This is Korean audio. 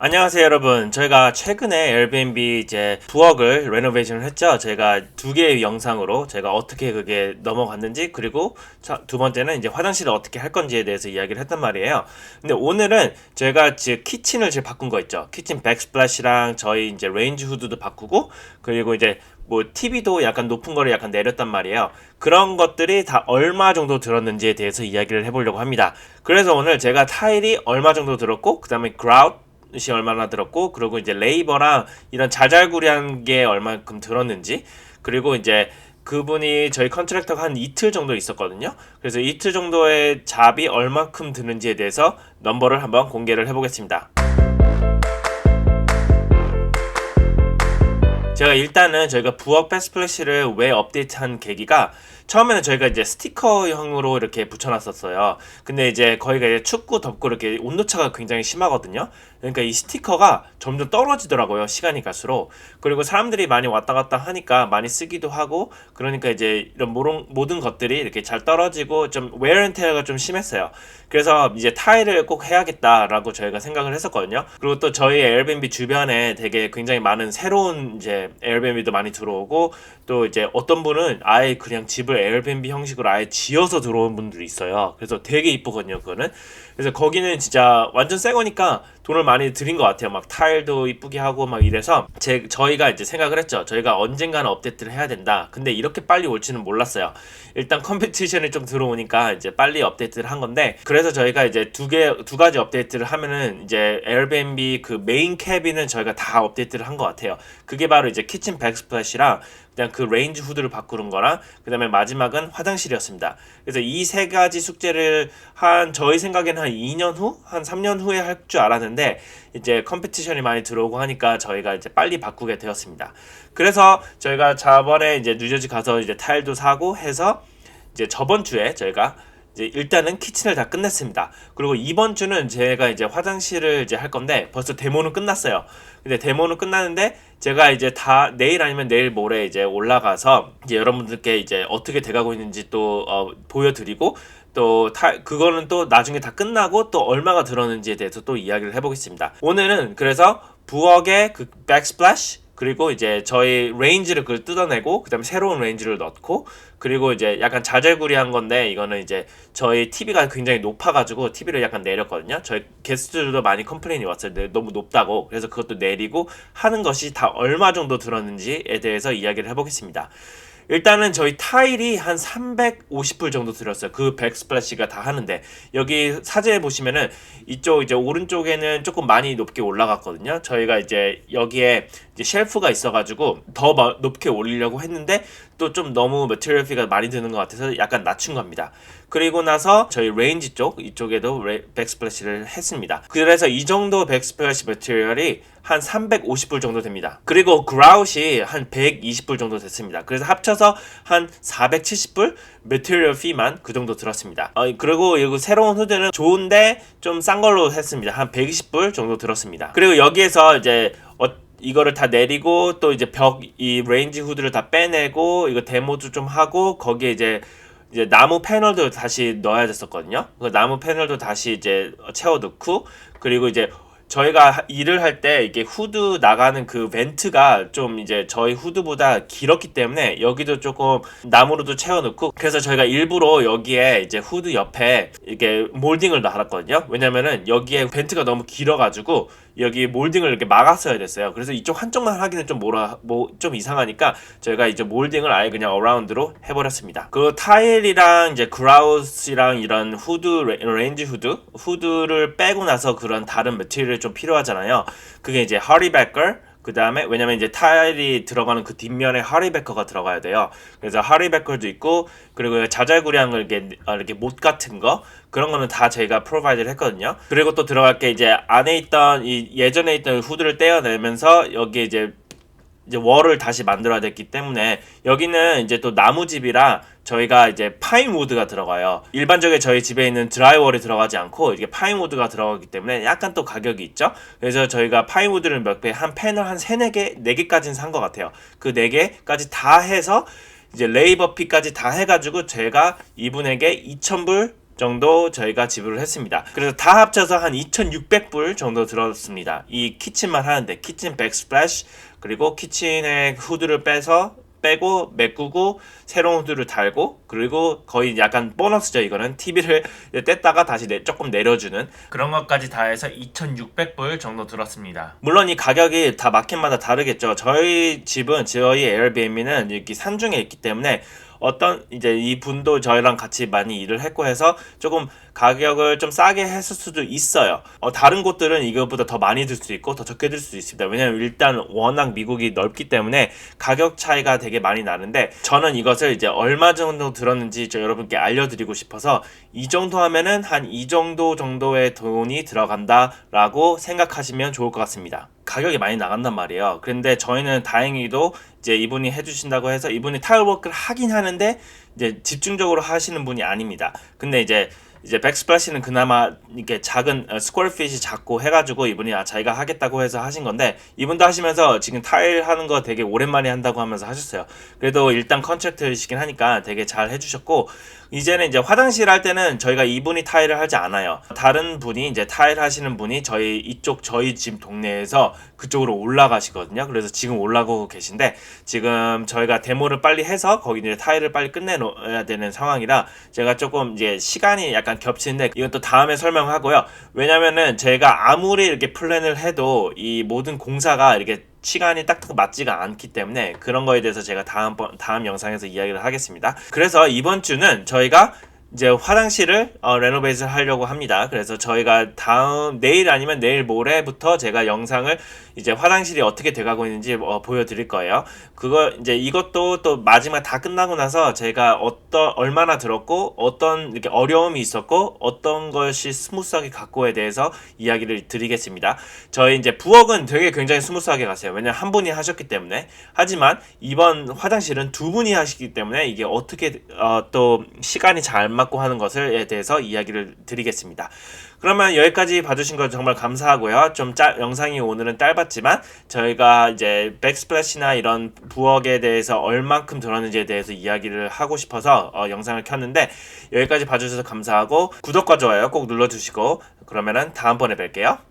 안녕하세요 여러분 저희가 최근에 에어비앤비 이제 부엌을 레노베이션을 했죠 제가 두 개의 영상으로 제가 어떻게 그게 넘어갔는지 그리고 자, 두 번째는 이제 화장실을 어떻게 할 건지에 대해서 이야기를 했단 말이에요 근데 오늘은 제가 지금 키친을 지금 바꾼 거 있죠 키친 백스플래시랑 저희 이제 레인지 후드도 바꾸고 그리고 이제 뭐 TV도 약간 높은 거를 약간 내렸단 말이에요. 그런 것들이 다 얼마 정도 들었는지에 대해서 이야기를 해보려고 합니다. 그래서 오늘 제가 타일이 얼마 정도 들었고, 그 다음에 그라웃 이 얼마나 들었고 그리고 이제 레이버랑 이런 자잘구리한 게 얼마큼 들었는지 그리고 이제 그분이 저희 컨트랙터가 한 이틀 정도 있었거든요. 그래서 이틀 정도의 잡이 얼마큼 드는지에 대해서 넘버를 한번 공개를 해보겠습니다. 제가 일단은 저희가 부엌 패스플래시를 왜 업데이트한 계기가 처음에는 저희가 이제 스티커형으로 이렇게 붙여놨었어요. 근데 이제 거기가 이제 춥고 덥고 이렇게 온도차가 굉장히 심하거든요. 그러니까 이 스티커가 점점 떨어지더라고요. 시간이 갈수록. 그리고 사람들이 많이 왔다 갔다 하니까 많이 쓰기도 하고 그러니까 이제 이런 모든, 모든 것들이 이렇게 잘 떨어지고 좀 웨어 앤 테어가 좀 심했어요. 그래서 이제 타일을 꼭 해야겠다라고 저희가 생각을 했었거든요. 그리고 또 저희 에어비앤비 주변에 되게 굉장히 많은 새로운 이제 에어비앤비도 많이 들어오고 또 이제 어떤 분은 아예 그냥 집을 에어비앤비 형식으로 아예 지어서 들어온 분들이 있어요. 그래서 되게 이쁘거든요, 그거는. 그래서 거기는 진짜 완전 새 거니까 돈을 많이 들인 것 같아요. 막 타일도 이쁘게 하고 막 이래서 제 저희가 이제 생각을 했죠. 저희가 언젠가는 업데이트를 해야 된다. 근데 이렇게 빨리 올지는 몰랐어요. 일단 컴페티션이 좀 들어오니까 이제 빨리 업데이트를 한 건데 그래서 저희가 이제 두 개 두 가지 업데이트를 하면은 이제 에어비앤비 그 메인 캐비는 저희가 다 업데이트를 한 것 같아요. 그게 바로 이제 키친 백스플래시랑 그냥 그 레인지 후드를 바꾸는 거랑 그다음에 마지막은 화장실이었습니다. 그래서 이 세 가지 숙제를 한 저희 생각에는 한 2년 후, 한 3년 후에 할 줄 알았는데 이제 컴페티션이 많이 들어오고 하니까 저희가 이제 빨리 바꾸게 되었습니다. 그래서 저희가 저번에 이제 뉴저지 가서 이제 타일도 사고 해서 이제 저번 주에 저희가 이제 일단은 키친을 다 끝냈습니다. 그리고 이번 주는 제가 이제 화장실을 이제 할 건데 벌써 데모는 끝났어요. 근데 데모는 끝났는데 제가 이제 다 내일 아니면 내일 모레 이제 올라가서 이제 여러분들께 이제 어떻게 돼가고 있는지 또 어, 보여드리고 또 타, 그거는 또 나중에 다 끝나고 또 얼마가 들었는지에 대해서 또 이야기를 해보겠습니다. 오늘은 그래서 부엌의 그 백스플래시 그리고 이제 저희 레인지를 그걸 뜯어내고 그다음에 새로운 레인지를 넣고 그리고 이제 약간 자잘구리한 건데 이거는 이제 저희 TV가 굉장히 높아가지고 TV를 약간 내렸거든요. 저희 게스트들도 많이 컴플레인이 왔어요. 네, 너무 높다고. 그래서 그것도 내리고 하는 것이 다 얼마 정도 들었는지에 대해서 이야기를 해보겠습니다. 일단은 저희 타일이 한 350불 정도 들었어요. 그 백스플래시가 다 하는데 여기 사진에 보시면은 이쪽 이제 오른쪽에는 조금 많이 높게 올라갔거든요. 저희가 이제 여기에 이제 쉘프가 있어가지고 더 높게 올리려고 했는데 또 좀 너무 매트리얼 피가 많이 드는 것 같아서 약간 낮춘 겁니다. 그리고 나서 저희 레인지 쪽 이쪽에도 백스플래시를 했습니다. 그래서 이 정도 백스플래시 매트리얼이 한 350불 정도 됩니다. 그리고 그라웃이 한 120불 정도 됐습니다. 그래서 합쳐서 한 470불 매트리얼 피만 그 정도 들었습니다. 어, 그리고 이거 새로운 후드는 좋은데 좀 싼 걸로 했습니다. 한 120불 정도 들었습니다. 그리고 여기에서 이제 어, 이거를 다 내리고 또 이제 벽 이 레인지 후드를 다 빼내고 이거 데모도 좀 하고 거기에 이제 이제 나무 패널도 다시 넣어야 됐었거든요. 그 나무 패널도 다시 이제 채워 넣고 그리고 이제 저희가 일을 할 때 이게 후드 나가는 그 벤트가 좀 이제 저희 후드보다 길었기 때문에 여기도 조금 나무로도 채워놓고 그래서 저희가 일부러 여기에 이제 후드 옆에 이게 몰딩을 달았거든요. 왜냐면은 여기에 벤트가 너무 길어가지고 여기 몰딩을 이렇게 막았어야 됐어요. 그래서 이쪽 한쪽만 하기는 좀 뭐라 뭐 좀 이상하니까 저희가 이제 몰딩을 아예 그냥 어라운드로 해버렸습니다. 그 타일이랑 이제 그라우스랑 이런 후드 레인지 후드 후드를 빼고 나서 그런 다른 매트리얼이 좀 필요하잖아요. 그게 이제 하리베커 그 다음에 왜냐면 이제 타일이 들어가는 그 뒷면에 하리베커가 들어가야 돼요. 그래서 하리베커도 있고 그리고 자잘구리한 걸 이렇게 어, 이렇게 못 같은 거 그런 거는 다 저희가 프로바이드를 했거든요. 그리고 또 들어갈 게 이제 안에 있던 이 예전에 있던 후드를 떼어내면서 여기 이제 이제 월을 다시 만들어야 됐기 때문에 여기는 이제 또 나무집이라 저희가 이제 파인 우드가 들어가요. 일반적인 저희 집에 있는 드라이월이 들어가지 않고 이게 파인 우드가 들어가기 때문에 약간 또 가격이 있죠. 그래서 저희가 파인 우드를 몇 배, 한 패널 한 3, 4개, 4개까지는 산 것 같아요. 그 4개까지 다 해서 이제 레이버 피까지 다 해가지고 제가 이분에게 2,000불 정도 저희가 지불을 했습니다. 그래서 다 합쳐서 한 2,600불 정도 들었습니다. 이 키친만 하는데 키친 백스플래시 그리고 키친의 후드를 빼서 빼고 메꾸고 새로운 후드를 달고 그리고 거의 약간 보너스죠 이거는 TV를 뗐다가 다시 내, 조금 내려주는 그런 것까지 다 해서 2,600불 정도 들었습니다. 물론 이 가격이 다 마켓마다 다르겠죠. 저희 집은 저희 에어비앤비는 이렇게 산중에 있기 때문에 어떤 이제 이 분도 저희랑 같이 많이 일을 했고 해서 조금 가격을 좀 싸게 했을 수도 있어요. 어, 다른 곳들은 이것보다 더 많이 들 수 있고 더 적게 들 수 있습니다. 왜냐면 일단 워낙 미국이 넓기 때문에 가격 차이가 되게 많이 나는데 저는 이것을 이제 얼마 정도 들었는지 저 여러분께 알려드리고 싶어서 이 정도 하면은 한 이 정도 정도의 돈이 들어간다라고 생각하시면 좋을 것 같습니다. 가격이 많이 나간단 말이에요. 그런데 저희는 다행히도 이제 이분이 해주신다고 해서 이분이 타일워크를 하긴 하는데 이제 집중적으로 하시는 분이 아닙니다. 근데 이제 이제 백스플래시는 그나마 이렇게 작은 스퀘어핏이 작고 해가지고 이분이 아 자기가 하겠다고 해서 하신 건데 이분도 하시면서 지금 타일 하는 거 되게 오랜만에 한다고 하면서 하셨어요. 그래도 일단 컨트랙트이시긴 하니까 되게 잘 해주셨고 이제는 이제 화장실 할 때는 저희가 이분이 타일을 하지 않아요. 다른 분이 이제 타일 하시는 분이 저희 이쪽 저희 집 동네에서 그쪽으로 올라가시거든요. 그래서 지금 올라가고 계신데 지금 저희가 데모를 빨리 해서 거기 이제 타일을 빨리 끝내놓아야 되는 상황이라 제가 조금 이제 시간이 약간 겹치는데 이건 또 다음에 설명하고요. 왜냐면은 제가 아무리 이렇게 플랜을 해도 이 모든 공사가 이렇게 시간이 딱딱 맞지가 않기 때문에 그런 거에 대해서 제가 다음번 다음 영상에서 이야기를 하겠습니다. 그래서 이번 주는 저희가 이제 화장실을 어, 레노베이션 하려고 합니다. 그래서 저희가 다음 내일 아니면 내일 모레부터 제가 영상을 이제 화장실이 어떻게 돼가고 있는지 어, 보여드릴 거예요. 그거 이제 이것도 또 마지막 다 끝나고 나서 제가 어떤 얼마나 들었고 어떤 이렇게 어려움이 있었고 어떤 것이 스무스하게 갔고에 대해서 이야기를 드리겠습니다. 저희 이제 부엌은 되게 굉장히 스무스하게 갔어요. 왜냐면 한 분이 하셨기 때문에. 하지만 이번 화장실은 두 분이 하시기 때문에 이게 어떻게 어, 또 시간이 잘 맞고 하는 것을에 대해서 이야기를 드리겠습니다. 그러면 여기까지 봐주신 거 정말 감사하고요. 좀 짜, 영상이 오늘은 짧았지만 저희가 이제 백스플래시나 이런 부엌에 대해서 얼만큼 들었는지에 대해서 이야기를 하고 싶어서 어, 영상을 켰는데 여기까지 봐주셔서 감사하고 구독과 좋아요 꼭 눌러주시고 그러면은 다음번에 뵐게요.